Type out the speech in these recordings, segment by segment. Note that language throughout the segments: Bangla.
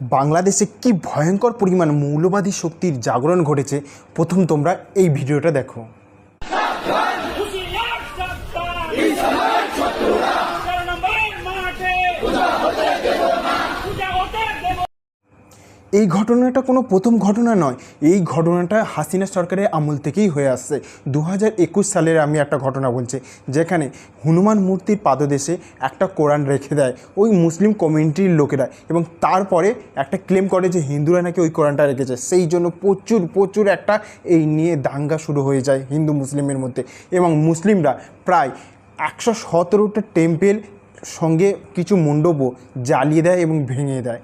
বাংলাদেশে কি ভয়ঙ্কর পরিমাণ মৌলবাদী শক্তির জাগরণ ঘটেছে? প্রথম তোমরা এই ভিডিওটা দেখো। এই ঘটনাটা কোনো প্রথম ঘটনা নয়। এই ঘটনাটা হাসিনা সরকারের আমল থেকেই হয়ে আসছে। দু একুশ সালের আমি একটা ঘটনা বলছি, যেখানে হনুমান মূর্তির পাদদেশে একটা কোরআন রেখে দেয়, ওই মুসলিম কমিউনিটির লোকেরা এবং তারপরে একটা ক্লেম করে যে হিন্দুরা নাকি ওই কোরআনটা রেখেছে। সেই জন্য প্রচুর প্রচুর একটা এই নিয়ে দাঙ্গা শুরু হয়ে যায় হিন্দু মুসলিমের মধ্যে এবং মুসলিমরা প্রায় একশো সতেরোটা টেম্পেল সঙ্গে কিছু মণ্ডপও জ্বালিয়ে দেয় এবং ভেঙে দেয়।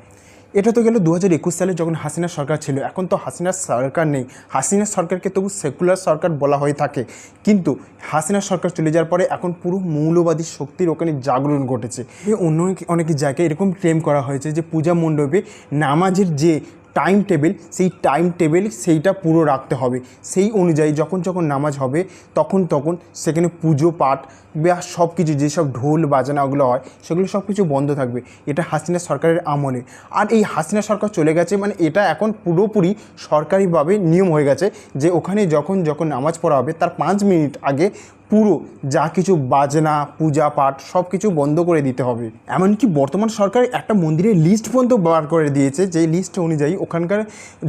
এটা তো গেল দু হাজার একুশ সালে যখন হাসিনা সরকার ছিল। এখন তো হাসিনা সরকার নেই। হাসিনা সরকারকে তবু সেকুলার সরকার বলা হয়ে থাকে। কিন্তু হাসিনা সরকার চলে যাওয়ার পরে এখন পুরো মৌলবাদী শক্তির ওখানে জাগরণ ঘটেছে। অন্য অনেক জায়গায় এরকম ক্লেম করা হয়েছে যে পূজা মণ্ডপে নামাজের যে টাইম টেবিল সেই টাইম টেবিল সেইটা পুরো রাখতে হবে। সেই অনুযায়ী যখন যখন নামাজ হবে, তখন তখন সেখানে পুজো, পাঠ, বা সব কিছু যেসব ঢোল বাজানাগুলো হয়, সেগুলো সব কিছু বন্ধ থাকবে। এটা হাসিনা সরকারের আমলে। আর এই হাসিনা সরকার চলে গেছে মানে এটা এখন পুরোপুরি সরকারিভাবে নিয়ম হয়ে গেছে যে ওখানে যখন যখন নামাজ পড়া হবে, তার পাঁচ মিনিট আগে পুরো যা কিছু বাজনা, পূজা পাঠ সব কিছু বন্ধ করে দিতে হবে। এমনকি বর্তমান সরকার একটা মন্দিরের লিস্ট পর্যন্ত বার করে দিয়েছে। যে লিস্ট অনুযায়ী ওখানকার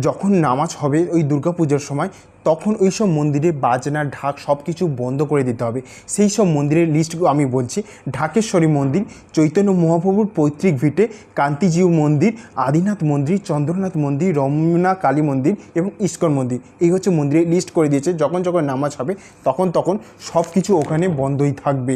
যখন নামাজ হবে, ওই দুর্গাপূজার সময় তখন ওই সব মন্দিরে বাজনা, ঢাক সব কিছু বন্ধ করে দিতে হবে। সেই সব মন্দিরের লিস্টগুলো আমি বলছি। ঢাকেশ্বরী মন্দির, চৈতন্য মহাপ্রভুর পৈতৃক ভিটে, কান্তিজিউ মন্দির, আদিনাথ মন্দির, চন্দ্রনাথ মন্দির, রমনা কালী মন্দির এবং ইস্কন মন্দির। এই হচ্ছে মন্দিরের লিস্ট করে দিয়েছে। যখন যখন নামাজ হবে, তখন তখন সব কিছু ওখানে বন্ধই থাকবে।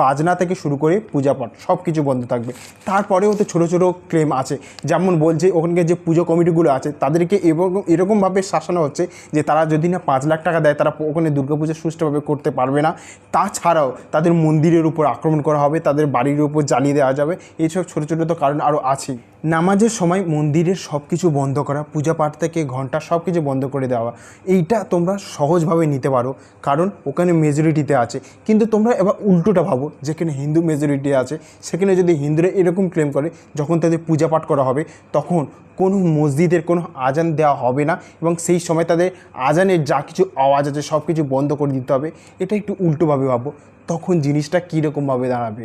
বাজনা থেকে শুরু করে পূজা পাঠ সব কিছু বন্ধ থাকবে। তারপরেও তো ছোটো ছোটো ক্লেম আছে। যেমন বলছে, ওখানকার যে পুজো কমিটিগুলো আছে, তাদেরকে এরকম এরকমভাবে শাসানো হচ্ছে যে তারা যদি না পাঁচ লাখ টাকা দেয়, তারা ওখানে দুর্গাপুজো সুষ্ঠুভাবে করতে পারবে না। তাছাড়াও তাদের মন্দিরের উপর আক্রমণ করা হবে, তাদের বাড়ির উপর জ্বালিয়ে দেওয়া যাবে। এইসব ছোটো ছোটো তো কারণ আরও আছেই। নামাজের সময় মন্দিরের সব কিছু বন্ধ করা, পূজা পাঠ থেকে ঘণ্টা সব কিছু বন্ধ করে দেওয়া, এইটা তোমরা সহজভাবে নিতে পারো, কারণ ওখানে মেজরিটিতে আছে। কিন্তু তোমরা এবার উল্টোটা ভাবো, যেখানে হিন্দু মেজরিটি আছে, সেখানে যদি হিন্দুরা এরকম ক্লেম করে, যখন তাদের পূজা পাঠ করা হবে, তখন কোনো মসজিদের কোনো আজান দেওয়া হবে না এবং সেই সময় তাদের আজানের যা কিছু আওয়াজ আছে সব কিছু বন্ধ করে দিতে হবে। এটা একটু উল্টোভাবে ভাবো তখন জিনিসটা কীরকমভাবে দাঁড়াবে?